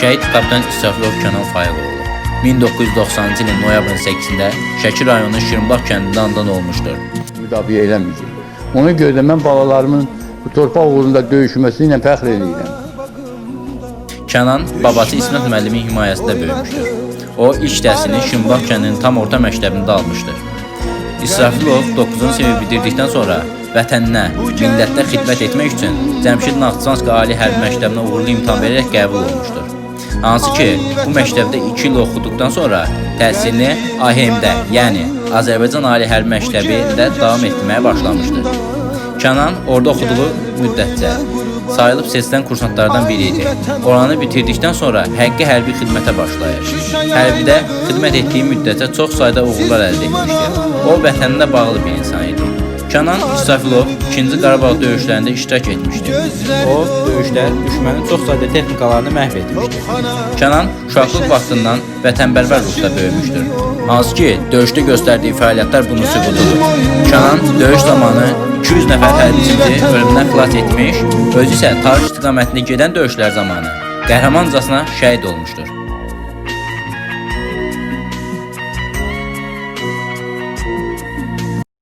Şəhid kapitan İsrafilov Kənan Fayıqoğlu 1990-cı ilin noyabrın 8-də Şəki rayonunun Şirinbağ kəndində anadan olmuşdur. müdafiə eləməyəcək. Ona görə də mən balalarımın bu torpaq uğrunda döyüşməsi ilə fəxr edirəm. Kənan babası İsmət müəllimin himayəsində böyümüşdür. O ilk təhsilini Şirinbağ kəndinin tam orta məktəbində almışdır. İsrafilov 9-cu sinif bitirdikdən sonra vətəninə, millətə xidmət etmək üçün Cəmşid Naxçıvansk Ali Hərbi Məktəbinə uğurlu imtahan verərək qəbul olmuşdur. Hansı ki, bu məktəbdə 2 il oxuduqdan sonra təhsilini AHM-də, yəni Azərbaycan Ali Hərbi Məktəbində davam etdirməyə başlamışdır. Kənan orada oxuduğu müddətcə sayılıb seçilən kursantlardan biri idi. Oranı bitirdikdən sonra həqiqi hərbi xidmətə başlayır. Hərbidə xidmət etdiyi müddətcə çox sayda uğurlar əldə etmişdir. O vətəninə bağlı bir. Kənan İsrafilov 2-ci Qarabağ döyüşlərində iştirak etmişdi. O döyüşdə düşmənin çox sayda texnikalarını məhv etmişdi. Kənan uşaqlıq vaxtından vətənpərvər ruhda böyümüşdür. Hansı ki, döyüşdə göstərdiyi fəaliyyətlər bunun sübutudur. Kənan döyüş zamanı 200 nəfər hərbiçimizi ölümdən xilas etmiş, özü isə tarix istiqamətində gedən döyüşlər zamanı qəhrəmancasına şəhid olmuşdur.